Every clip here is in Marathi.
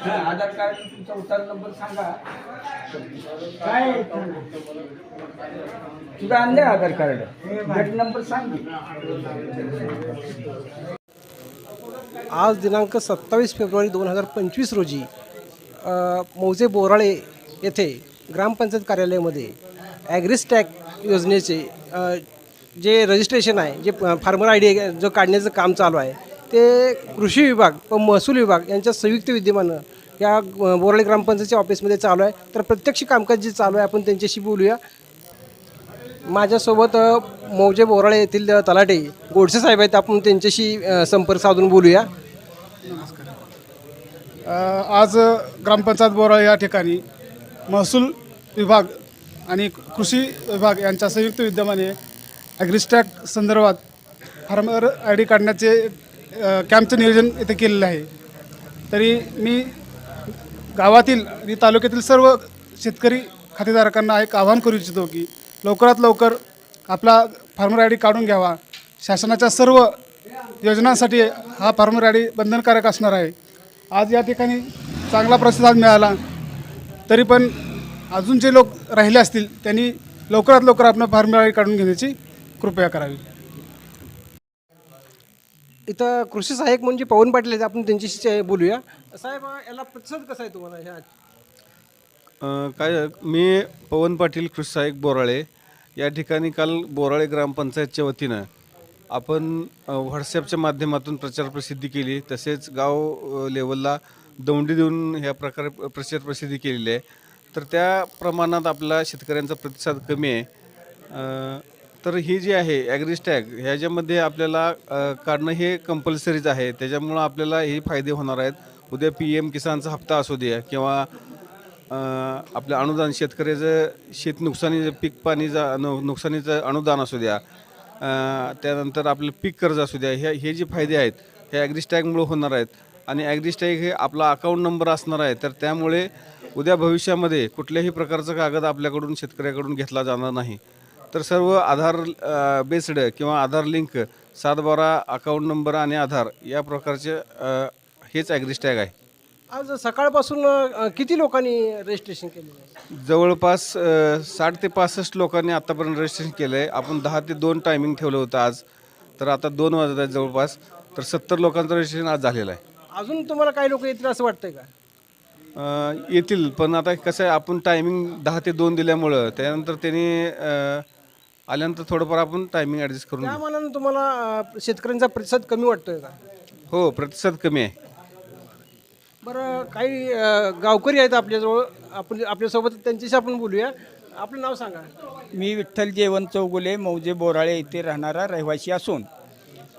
आधार कार्ड तुमचा उतार नंबर सांगा. काय तुझा आणलं आधार कार्ड. गट नंबर सांग आज दिनांक सत्तावीस फेब्रुवारी दोन हजार पंचवीस रोजी मौजे बोराळे येथे ग्रामपंचायत कार्यालयामध्ये ॲग्रिस्टॅक योजनेचे जे रजिस्ट्रेशन आहे जे फार्मर आय डी जो काढण्याचं काम चालू आहे ते कृषी विभाग व महसूल विभाग यांच्या संयुक्त विद्यमानं या बोराळे ग्रामपंचायतच्या ऑफिसमध्ये चालू आहे. तर प्रत्यक्ष कामकाज जे चालू आहे आपण त्यांच्याशी बोलूया. माझ्यासोबत मौजे बोराळे येथील तलाटे गोडसे साहेब आहेत. आपण त्यांच्याशी संपर्क साधून बोलूया. आज ग्रामपंचायत बोराळे या ठिकाणी महसूल विभाग आणि कृषी विभाग यांच्या संयुक्त विद्यमाने ॲग्रिस्टॅक संदर्भात फार्मर आय डी काढण्याचे कॅम्पचं नियोजन इथे केलेलं आहे. तरी मी गावातील आणि तालुक्यातील सर्व शेतकरी खातेधारकांना एक आवाहन करू इच्छितो की लवकरात लवकर आपला फार्मर आय डी काढून घ्यावा. शासनाच्या सर्व योजनांसाठी हा फार्मर आय डी बंधनकारक असणार आहे. आज या ठिकाणी चांगला प्रतिसाद मिळाला तरी पण अजून जे लोक राहिले असतील त्यांनी लवकरात लवकर आपलं फार्मर आय डी काढून घेण्याची कृपया करावी. इथं कृषी सहाय्यक म्हणजे पवन पाटील आहेत आपण त्यांच्याशी बोलूया. साहेब याला प्रतिसाद कसा आहे तुम्हाला? ह्या अ, काय मी पवन पाटील कृषी सहाय्यक बोराळे. या ठिकाणी काल बोराळे ग्रामपंचायतच्या वतीनं आपण अ, व्हॉट्सॲपच्या माध्यमातून प्रचार प्रसिद्धी केली. तसेच गाव अ, लेवलला दौंडी देऊन ह्या प्रकारे प्रचार प्रसिद्धी केलेली आहे. तर त्या प्रमाणात आपला शेतकऱ्यांचा प्रतिसाद कमी आहे. अ, तर ही जी आहे ॲग्रीस्टॅग ह्याच्यामध्ये आपल्याला काढणं हे कंपल्सरीच आहे. त्याच्यामुळं आपल्याला हे फायदे होणार आहेत. उद्या पी एम किसानचा हप्ता असू द्या किंवा आपलं अनुदान शेतकऱ्याचं शेत नुकसानीचं पीक पाणीचा नु नुकसानीचं अनुदान असू द्या त्यानंतर आपलं पीक कर्ज असू द्या ह्या हे जे फायदे आहेत हे ॲग्रिस्टॅगमुळे होणार आहेत. आणि ॲग्रीस्टॅग हे आपला अकाउंट नंबर असणार आहे. तर त्यामुळे उद्या भविष्यामध्ये कुठल्याही प्रकारचा कागद आपल्याकडून शेतकऱ्याकडून घेतला जाणार नाही. तर सर्व आधार बेस्ड किंवा आधार लिंक सात बारा अकाउंट नंबर आणि आधार या प्रकारचे अ, हेच ॲग्रिस्टॅग आहे. आज सकाळपासून अ, किती लोकांनी रजिस्ट्रेशन केलेलं आहे? जवळपास अ, साठ ते पासष्ट लोकांनी आत्तापर्यंत रजिस्ट्रेशन केलं आहे आपण दहा ते दोन टायमिंग ठेवलं होतं आज. तर आता दोन वाजत आहेत जवळपास. तर सत्तर लोकांचं रजिस्ट्रेशन आज झालेलं आहे. अजून तुम्हाला काही लोक येतील असं वाटतंय का? अ, येतील. पण आता कसं आहे आपण टायमिंग दहा ते दोन दिल्यामुळं त्यानंतर त्यांनी अ, आल्यानंतर थोडंफार आपण टायमिंग ॲडजस्ट करून त्या घेऊ. मानानं तुम्हाला अ, शेतकऱ्यांचा प्रतिसाद कमी वाटतोय का? हो प्रतिसाद कमी आहे. बरं काही अ, गावकरी आहेत आपल्याजवळ. आपण आपल्यासोबत त्यांच्याशी आपण बोलूया. आपलं नाव सांगा. मी विठ्ठल जेवण चौगुले मौजे बोराळे येथे राहणारा रहिवासी असून.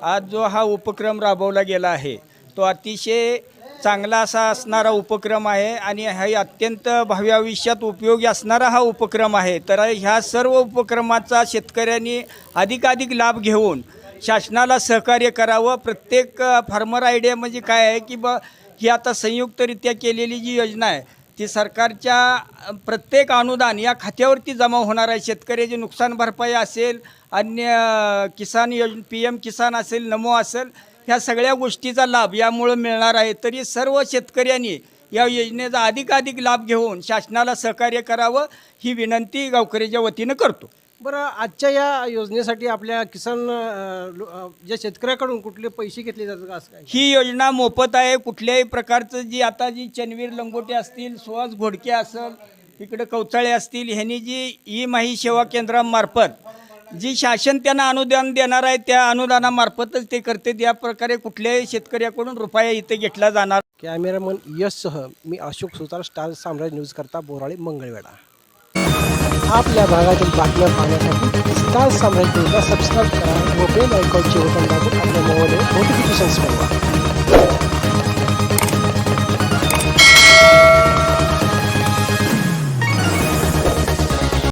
आज जो हा उपक्रम राबवला गेला आहे तो अतिशय चांगला असा असणारा उपक्रम आहे आणि हे अत्यंत भावी आयुष्यात उपयोगी असणारा हा उपक्रम आहे. तर ह्या सर्व उपक्रमाचा शेतकऱ्यांनी अधिकाधिक लाभ घेऊन शासनाला सहकार्य करावं. प्रत्येक फार्मर आयडिया म्हणजे काय आहे की ब ही आता संयुक्तरित्या केलेली जी योजना आहे ती सरकारच्या प्रत्येक अनुदान या खात्यावरती जमा होणार आहे. शेतकऱ्याची नुकसान भरपाई असेल अन्य किसान योज पी एम किसान असेल नमो असेल ह्या सगळ्या गोष्टीचा लाभ यामुळं मिळणार आहे. तरी सर्व शेतकऱ्यांनी या योजनेचा अधिकाधिक लाभ घेऊन शासनाला सहकार्य करावं ही विनंती गावकऱ्याच्या वतीनं करतो. बरं आजच्या या योजनेसाठी आपल्या किसान ज्या शेतकऱ्याकडून कुठले पैसे घेतले जातात का असं काय? ही योजना मोफत आहे. कुठल्याही प्रकारचं जी आता जी चनवीर लंगोटे असतील सुहास घोडके असेल इकडे कौचाळे असतील ह्यांनी जी ई माही सेवा केंद्रामार्फत जी शासन त्यांना अनुदान देणार आहे त्या अनुदानामार्फतच ते करते. या प्रकारे कुठल्याही शेतकऱ्याकडून रुपया इथे घेतला जाणार. कॅमेरामन यशसह मी अशोक सुतार स्टार साम्राज्य न्यूज करता बोराळे मंगळवेढा. आपल्या भागातील बातम्या पाहण्यासाठी स्टार साम्राज्य न्यूजला सबस्क्राईब करा व बेल आयकॉनचे बटन दाबून आपल्या मोबाईलवर नोटिफिकेशन्स मिळवा